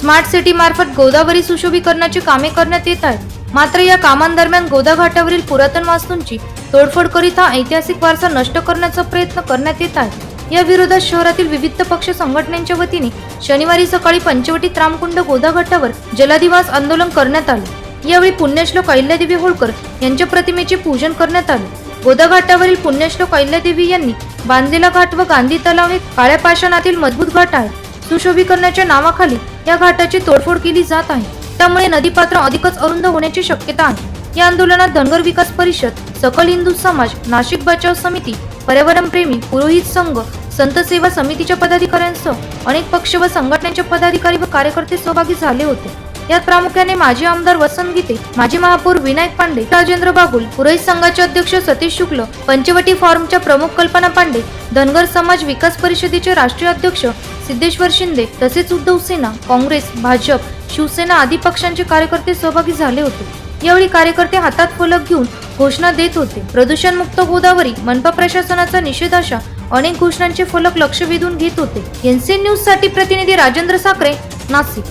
Smart city मार्फत गोदावरी सुशोभीकरणाची कामे करण्यात येत आहेत. मात्र या कामांदरम्यान गोदा घाटावरील पुरातन वास्तूंची तोडफोड करीत हा ऐतिहासिक वारसा नष्ट करण्याचा प्रयत्न करण्यात येत आहे. या विरोधात शहरातील विविध पक्ष संघटनांच्या वतीने शनिवारी सकाळी पंचवटी त्रामकुंड गोदा घाटावर आंदोलन करण्यात आले. यावेळी पुण्यश्लोक अहिल्यादेवी होळकर यांच्या प्रतिमेचे पूजन करण्यात आले. गोदा घाटावरील पुण्यश्लोक अहिल्यादेवी यांनी बांधलेला घाट व गांधी तलाव हे काळ्या पाषाणातील मजबूत घाट आहे. सुशोभीकरणाच्या नावाखाली या घाटाची तोडफोड केली जात आहे. त्यामुळे नदीपात्र अधिकच अरुंद होण्याची शक्यता आहे. या आंदोलनात धनगर विकास परिषद सकल हिंदू समाज नाशिक बचाव समिती पर्यावरण प्रेमी पुरोहित संघ संत सेवा समितीच्या पदाधिकाऱ्यांसह अनेक पक्ष व संघटनांचे पदाधिकारी व कार्यकर्ते सहभागी झाले होते. यात प्रामुख्याने माजी आमदार वसंत गीते माजी महापौर विनायक पांडे राजेंद्र बागुल पुरोहित संघाचे अध्यक्ष सतीश शुक्ल पंचवटी फॉर्मच्या प्रमुख कल्पना पांडे धनगर समाज विकास परिषदेचे राष्ट्रीय अध्यक्ष सिद्धेश्वर शिंदे तसेच उद्धव सेना काँग्रेस भाजप शिवसेना आदी पक्षांचे कार्यकर्ते सहभागी झाले होते. यावेळी कार्यकर्ते हातात फलक घेऊन घोषणा देत होते. प्रदूषण मुक्त गोदावरी मनपा प्रशासनाचा निषेध अशा अनेक घोषणांचे फलक लक्ष वेधून घेत होते. एनसीएन न्यूजसाठी प्रतिनिधी राजेंद्र साखरे नाशिक.